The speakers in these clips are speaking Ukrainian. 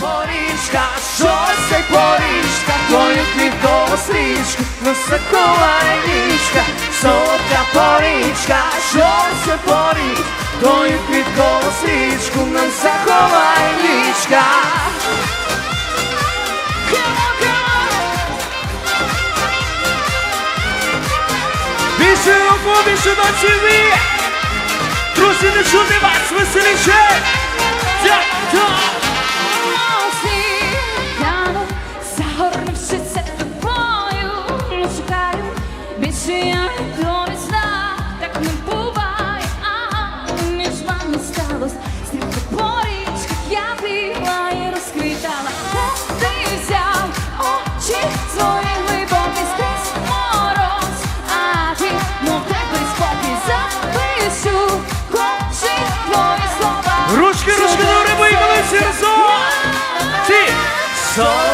порічка, що це порічка, твою квіткову стрічку, високова річка, солодка порічка, що це порічка, твою квіткову стрічку, нам заховай річка. Більше руку, більше до ціни! Друзі, не чути вас веселіше! Дя-дя!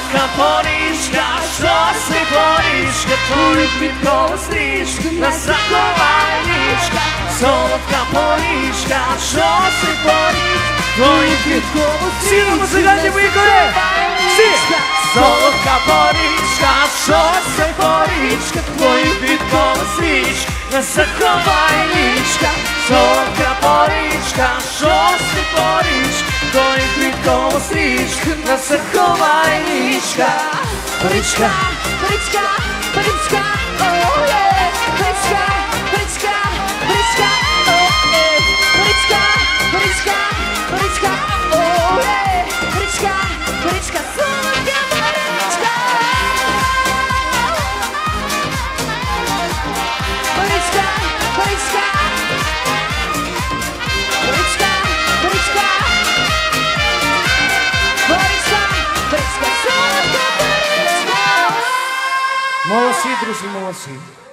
Солодка порічка, що це порічка, твою квіткову стрічку, на заховай річка. Солодка порічка, що це порічка, твою квіткову Всі на музикальні виходи! Всі! Солодка порічка, що це порічка, твою квіткову стрічку, на заховай річка. Солодка порічка, що це порічка, твою квіткову стрічку, на заховай річка. Порічка, Бричка, Moacir, Drusinho assim. Moacir.